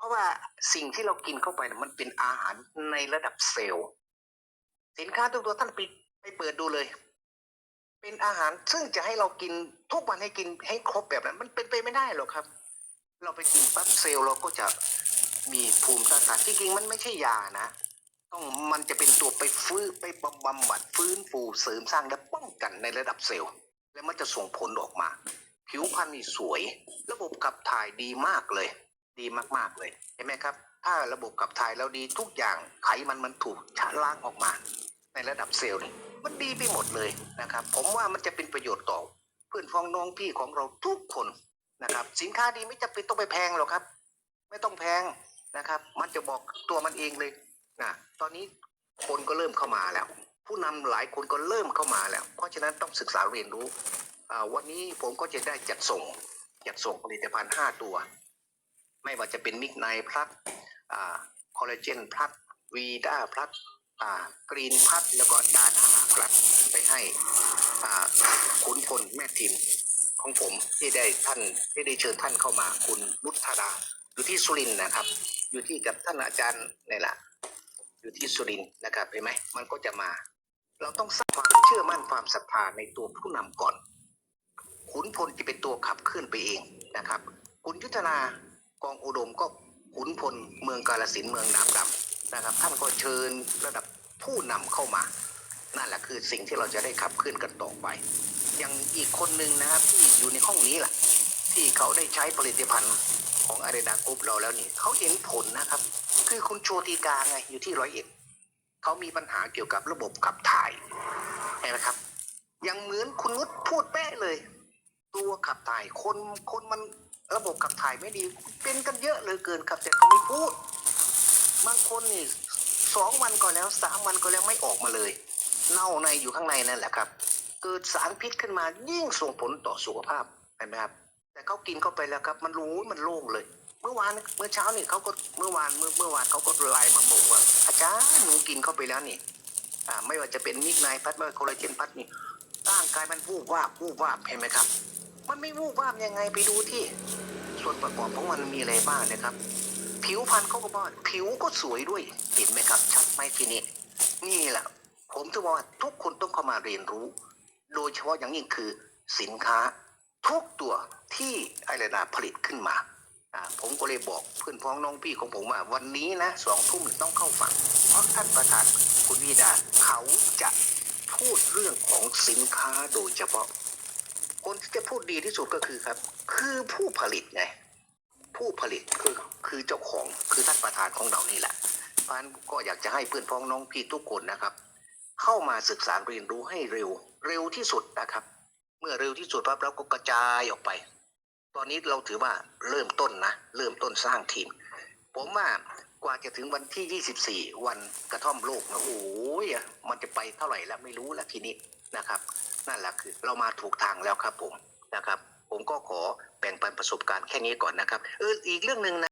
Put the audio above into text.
เพราะว่าสิ่งที่เรากินเข้าไปนะมันเป็นอาหารในระดับเซลล์ สินค้าทุกตัวท่านไปไปเปิดดูเลย เป็นอาหารซึ่งจะให้เรากินทุกวันให้กินให้ครบแบบนั้น มันเป็นไปไม่ได้หรอกครับ เราไปกินปั๊บเซลล์เราก็จะมีภูมิต้านทานที่จริงมันไม่ใช่ยานะต้องมันจะเป็นตัวไปฟื้นไปบำบำบัดฟื้นฟูเสริมสร้างและป้องกันในระดับเซลล์ และมันจะส่งผลออกมา ผิวพรรณนี่สวย ระบบขับถ่ายดีมากเลย ดีมาก ๆ เลยเห็นไหมครับ ถ้าระบบขับถ่ายเราดีทุกอย่างไขมันมันถูกชะล้างออกมา ในระดับเซลล์นี่มันดีไปหมดเลยนะครับ ผมว่ามันจะเป็นประโยชน์ต่อ เพื่อนพ้องน้องพี่ของเราทุกคนนะครับ สินค้าดีไม่จำเป็นต้องไปแพงหรอกครับ ไม่ต้องแพงนะครับ มันจะบอกตัวมันเองเลยนะตอนนี้คนก็เริ่มเข้ามาแล้ว ผู้นำหลายคนก็เริ่มเข้ามาแล้ว เพราะฉะนั้นต้องศึกษาเรียนรู้วันนี้ผมก็จะได้จัดส่งจัดส่งผลิตภัณฑ์ 5 ตัว ไม่ว่าจะเป็นมิกไนพลัสคอลลาเจนพลัสวีด้าพลัสกรีนพัทแล้วก็ดาท่าพลัสไปให้ขุนพลแม่ทิมของผมที่ได้ท่านที่ได้เชิญท่านเข้ามาคุณบุตธาดาอยู่ที่สุรินนะครับ อยู่ที่กับท่านอาจารย์นี่แหละอยู่ที่สุรินนะครับเห็นไหมมันก็จะมา เราต้องสร้างความเชื่อมั่นความศรัทธาในตัวผู้นำก่อน ขุนพลจะเป็นตัวขับเคลื่อนไปเองนะครับ คุณยุทธนา กองอุดมก็ขุนพลเมืองกาลสินเมืองน้ำดำนะครับ ท่านก็เชิญระดับผู้นำเข้ามา นั่นแหละคือสิ่งที่เราจะได้ขับเคลื่อนกันต่อไป อย่างอีกคนหนึ่งนะครับที่อยู่ในห้องนี้แหละที่เขาได้ใช้ผลิตภัณฑ์ของอารีดากรุ๊ปเราแล้วนี่เขาเห็นผลนะครับ คือคุณโชติกาไงอยู่ที่ร้อยเอ็ดเขามีปัญหาเกี่ยวกับระบบขับถ่ายเห็นไหมครับ ยังเหมือนคุณนุชพูดแป๊ะเลย ตัวขับถ่ายคนคนมัน ระบบขับถ่ายไม่ดี เป็นกันเยอะเลยเกินครับแต่เขาไม่พูด บางคนนี่สองวันก็แล้วสามวันก็แล้วไม่ออกมาเลย เน่าในอยู่ข้างในนั่นแหละครับ เกิดสารพิษขึ้นมายิ่งส่งผลต่อสุขภาพเห็นไหมครับ แต่เขากินเข้าไปแล้วครับ มันรู้มันโล่งเลย เมื่อวานเมื่อเช้านี่เขาก็เมื่อวานเมื่อเมื่อวานเขาก็ไลน์มาบอกว่าอาจารย์หนูกินเข้าไปแล้วนี่อ่าไม่ว่าจะเป็นมิกไนพัดไม่ว่าโคลลาเจนพัดนี่ร่างกายมันวูบวาบวูบวาบเห็นไหมครับ มันไม่วูบวาบยังไงไปดูที่ ส่วนประกอบของมันมีอะไรบ้างนะครับ ผิวพรรณเขาก็บอกผิวก็สวยด้วย เห็นไหมครับ ชัดไหมทีนี้นี่แหละ ผมจะบอกว่าทุกคนต้องเข้ามาเรียนรู้ โดยเฉพาะอย่างยิ่งคือสินค้า ทุกตัวที่ไอเรนาผลิตขึ้นมาอ่าผมก็เลยบอกเพื่อนพ้องน้องพี่ของผมว่าวันนี้นะสองทุ่มต้องเข้าฟังเพราะท่านประธานคุณวิดาเขาจะพูดเรื่องของสินค้าโดยเฉพาะ คนที่จะพูดดีที่สุดก็คือครับ คือผู้ผลิตไงผู้ผลิตคือคือเจ้าของคือท่านประธานของเรานี่แหละเพราะนั้นก็อยากจะให้เพื่อนพ้องน้องพี่ทุกคนนะครับ เข้ามาศึกษาเรียนรู้ให้เร็ว เร็วที่สุดนะครับ เมื่อเร็วที่สุดปั๊บเราก็กระจายออกไป ตอนนี้เราถือว่าเริ่มต้นนะเริ่มต้นสร้างทีม ผมว่ากว่าจะถึงวันที่ 24 วันกระท่อมโลกนะโอ้ยมันจะไปเท่าไหร่แล้วไม่รู้ละทีนี้นะครับ นั่นแหละคือเรามาถูกทางแล้วครับผมนะครับ ผมก็ขอแบ่งปันประสบการณ์แค่นี้ก่อนนะครับเอออีกเรื่องหนึ่งนะ